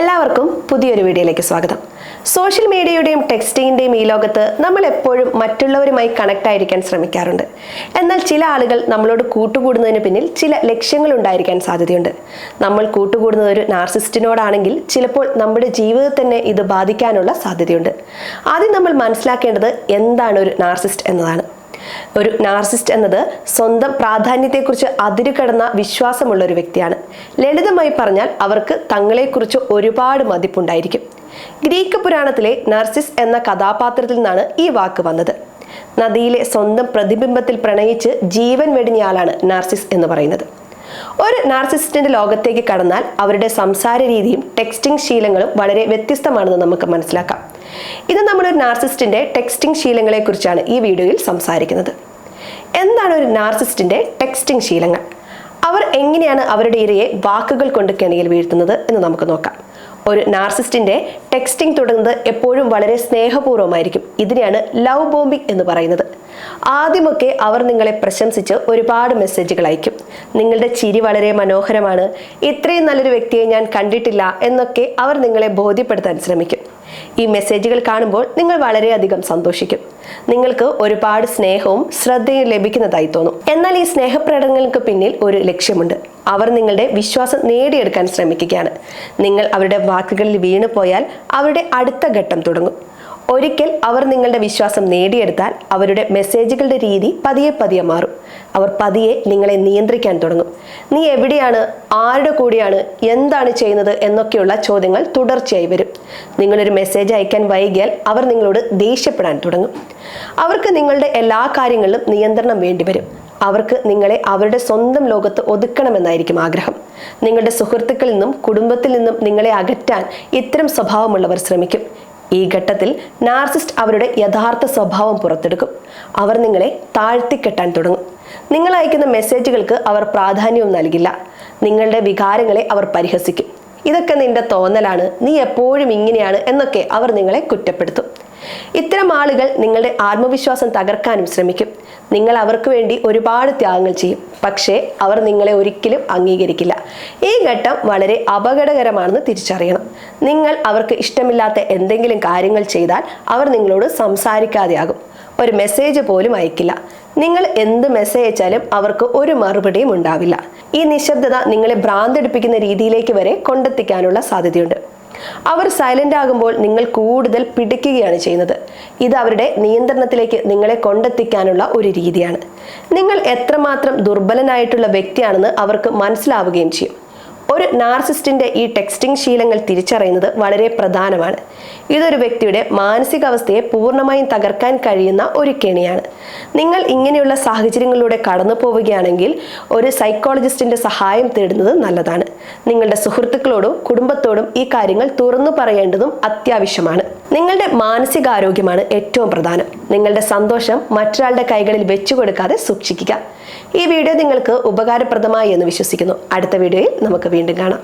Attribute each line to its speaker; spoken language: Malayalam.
Speaker 1: എല്ലാവർക്കും പുതിയൊരു വീഡിയോയിലേക്ക് സ്വാഗതം. സോഷ്യൽ മീഡിയയുടെയും ടെക്സ്റ്റിങ്ങിന്റെയും ഈ ലോകത്ത് നമ്മൾ എപ്പോഴും മറ്റുള്ളവരുമായി കണക്ട് ആയിരിക്കാൻ ശ്രമിക്കാറുണ്ട്. എന്നാൽ ചില ആളുകൾ നമ്മളോട് കൂട്ടുകൂടുന്നതിന് പിന്നിൽ ചില ലക്ഷ്യങ്ങൾ ഉണ്ടായിരിക്കാൻ സാധ്യതയുണ്ട്. നമ്മൾ കൂട്ടുകൂടുന്നത് ഒരു നാർസിസ്റ്റിനോടാണെങ്കിൽ ചിലപ്പോൾ നമ്മുടെ ജീവിതത്തെ തന്നെ ഇത് ബാധിക്കാനുള്ള സാധ്യതയുണ്ട്. ആദ്യം നമ്മൾ മനസ്സിലാക്കേണ്ടത് എന്താണ് ഒരു നാർസിസ്റ്റ് എന്നതാണ്. ഒരു നാർസിസ്റ്റ് എന്നത് സ്വന്തം പ്രാധാന്യത്തെക്കുറിച്ച് അതിരുകടന്ന വിശ്വാസമുള്ള ഒരു വ്യക്തിയാണ്. ലളിതമായി പറഞ്ഞാൽ അവർക്ക് തങ്ങളെക്കുറിച്ച് ഒരുപാട് മതിപ്പുണ്ടായിരിക്കും. ഗ്രീക്ക് പുരാണത്തിലെ നർസിസ് എന്ന കഥാപാത്രത്തിൽ നിന്നാണ് ഈ വാക്ക് വന്നത്. നദിയിലെ സ്വന്തം പ്രതിബിംബത്തിൽ പ്രണയിച്ച് ജീവൻ വെടിഞ്ഞയാളാണ് നാർസിസ് എന്ന് പറയുന്നത്. ഒരു നാർസിസ്റ്റിന്റെ ലോകത്തേക്ക് കടന്നാൽ അവരുടെ സംസാര രീതിയും ടെക്സ്റ്റിംഗ് ശീലങ്ങളും വളരെ വ്യത്യസ്തമാണെന്ന് നമുക്ക് മനസ്സിലാക്കാം. ഇത് നമ്മളൊരു നാർസിസ്റ്റിന്റെ ടെക്സ്റ്റിംഗ് ശീലങ്ങളെ കുറിച്ചാണ് ഈ വീഡിയോയിൽ സംസാരിക്കുന്നത്. എന്താണ് ഒരു നാർസിസ്റ്റിന്റെ ടെക്സ്റ്റിംഗ് ശീലങ്ങൾ? അവർ എങ്ങനെയാണ് അവരുടെ ഇരയെ വാക്കുകൾ കൊണ്ട് കെണിയിൽ വീഴ്ത്തുന്നത് എന്ന് നമുക്ക് നോക്കാം. ഒരു നാർസിസ്റ്റിന്റെ ടെക്സ്റ്റിംഗ് തുടങ്ങുന്നത് എപ്പോഴും വളരെ സ്നേഹപൂർവമായിരിക്കും. ഇതിനെയാണ് ലവ് ബോംബിംഗ് എന്ന് പറയുന്നത്. ആദ്യമൊക്കെ അവർ നിങ്ങളെ പ്രശംസിച്ച് ഒരുപാട് മെസ്സേജുകൾ അയക്കും. നിങ്ങളുടെ ചിരി വളരെ മനോഹരമാണ്. ഇത്രയും നല്ലൊരു വ്യക്തിയെ ഞാൻ കണ്ടിട്ടില്ല എന്നൊക്കെ അവർ നിങ്ങളെ ബോധ്യപ്പെടുത്താൻ ശ്രമിക്കും. ഈ മെസ്സേജുകൾ കാണുമ്പോൾ നിങ്ങൾ വളരെയധികം സന്തോഷിക്കും. നിങ്ങൾക്ക് ഒരുപാട് സ്നേഹവും ശ്രദ്ധയും ലഭിക്കുന്നതായി തോന്നും. എന്നാൽ ഈ സ്നേഹപ്രകടനങ്ങൾക്ക് പിന്നിൽ ഒരു ലക്ഷ്യമുണ്ട്. അവർ നിങ്ങളുടെ വിശ്വാസം നേടിയെടുക്കാൻ ശ്രമിക്കുകയാണ്. നിങ്ങൾ അവരുടെ വാക്കുകളിൽ വീണുപോയാൽ അവരുടെ അടുത്ത ഘട്ടം തുടങ്ങും. ഒരിക്കൽ അവർ നിങ്ങളുടെ വിശ്വാസം നേടിയെടുത്താൽ അവരുടെ മെസ്സേജുകളുടെ രീതി പതിയെ പതിയെ മാറും. അവർ പതിയെ നിങ്ങളെ നിയന്ത്രിക്കാൻ തുടങ്ങും. നീ എവിടെയാണ്? ആരുടെ കൂടെയാണ്? എന്താണ് ചെയ്യുന്നത്? എന്നൊക്കെയുള്ള ചോദ്യങ്ങൾ തുടർച്ചയായി വരും. നിങ്ങളൊരു മെസ്സേജ് അയക്കാൻ വൈകിയാൽ അവർ നിങ്ങളോട് ദേഷ്യപ്പെടാൻ തുടങ്ങും. അവർക്ക് നിങ്ങളുടെ എല്ലാ കാര്യങ്ങളിലും നിയന്ത്രണം വേണ്ടിവരും അവർക്ക് നിങ്ങളെ അവരുടെ സ്വന്തം ലോകത്ത് ഒതുക്കണമെന്നായിരിക്കും ആഗ്രഹം. നിങ്ങളുടെ സുഹൃത്തുക്കളിൽ നിന്നും കുടുംബത്തിൽ നിന്നും നിങ്ങളെ അകറ്റാൻ ഇത്തരം സ്വഭാവമുള്ളവർ ശ്രമിക്കും. ഈ ഘട്ടത്തിൽ നാർസിസ്റ്റ് അവരുടെ യഥാർത്ഥ സ്വഭാവം പുറത്തെടുക്കും. അവർ നിങ്ങളെ താഴ്ത്തിക്കെട്ടാൻ തുടങ്ങും. നിങ്ങൾ അയക്കുന്ന മെസ്സേജുകൾക്ക് അവർ പ്രാധാന്യവും നൽകില്ല. നിങ്ങളുടെ വികാരങ്ങളെ അവർ പരിഹസിക്കും. ഇതൊക്കെ നിന്റെ തോന്നലാണ്. നീ എപ്പോഴും ഇങ്ങനെയാണ് എന്നൊക്കെ അവർ നിങ്ങളെ കുറ്റപ്പെടുത്തും. ഇത്തരം ആളുകൾ നിങ്ങളുടെ ആത്മവിശ്വാസം തകർക്കാനും ശ്രമിക്കും. നിങ്ങൾ അവർക്ക് വേണ്ടി ഒരുപാട് ത്യാഗങ്ങൾ ചെയ്യും. പക്ഷേ അവർ നിങ്ങളെ ഒരിക്കലും അംഗീകരിക്കില്ല. ഈ ഘട്ടം വളരെ അപകടകരമാണെന്ന് തിരിച്ചറിയണം. നിങ്ങൾ അവർക്ക് ഇഷ്ടമില്ലാത്ത എന്തെങ്കിലും കാര്യങ്ങൾ ചെയ്താൽ അവർ നിങ്ങളോട് സംസാരിക്കാതെയാകും. ഒരു മെസ്സേജ് പോലും അയക്കില്ല. നിങ്ങൾ എന്ത് മെസ്സേജ് അയച്ചാലും അവർക്ക് ഒരു മറുപടിയും ഉണ്ടാവില്ല. ഈ നിശബ്ദത നിങ്ങളെ ഭ്രാന്തെടുപ്പിക്കുന്ന രീതിയിലേക്ക് വരെ കൊണ്ടെത്തിക്കാനുള്ള സാധ്യതയുണ്ട്. അവർ സൈലന്റ് ആകുമ്പോൾ നിങ്ങൾ കൂടുതൽ പിടിക്കുകയാണ് ചെയ്യുന്നത്. ഇത് അവരുടെ നിയന്ത്രണത്തിലേക്ക് നിങ്ങളെ കൊണ്ടെത്തിക്കാനുള്ള ഒരു രീതിയാണ്. നിങ്ങൾ എത്രമാത്രം ദുർബലനായിട്ടുള്ള വ്യക്തിയാണെന്ന് അവർക്ക് മനസ്സിലാവുകയും ചെയ്യും. ഒരു നാർസിസ്റ്റിന്റെ ഈ ടെക്സ്റ്റിംഗ് ശീലങ്ങൾ തിരിച്ചറിയുന്നത് വളരെ പ്രധാനമാണ്. ഇതൊരു വ്യക്തിയുടെ മാനസികാവസ്ഥയെ പൂർണമായും തകർക്കാൻ കഴിയുന്ന ഒരു കെണിയാണ്. നിങ്ങൾ ഇങ്ങനെയുള്ള സാഹചര്യങ്ങളിലൂടെ കടന്നു പോവുകയാണെങ്കിൽ ഒരു സൈക്കോളജിസ്റ്റിന്റെ സഹായം തേടുന്നത് നല്ലതാണ്. നിങ്ങളുടെ സുഹൃത്തുക്കളോടും കുടുംബത്തോടും ഈ കാര്യങ്ങൾ തുറന്നു പറയേണ്ടതും അത്യാവശ്യമാണ്. നിങ്ങളുടെ മാനസികാരോഗ്യമാണ് ഏറ്റവും പ്രധാനം. നിങ്ങളുടെ സന്തോഷം മറ്റൊരാളുടെ കൈകളിൽ വെച്ചു കൊടുക്കാതെ സൂക്ഷിക്കുക. ഈ വീഡിയോ നിങ്ങൾക്ക് ഉപകാരപ്രദമായി എന്ന് വിശ്വസിക്കുന്നു. അടുത്ത വീഡിയോയിൽ നമുക്ക് വീണ്ടും കാണാം.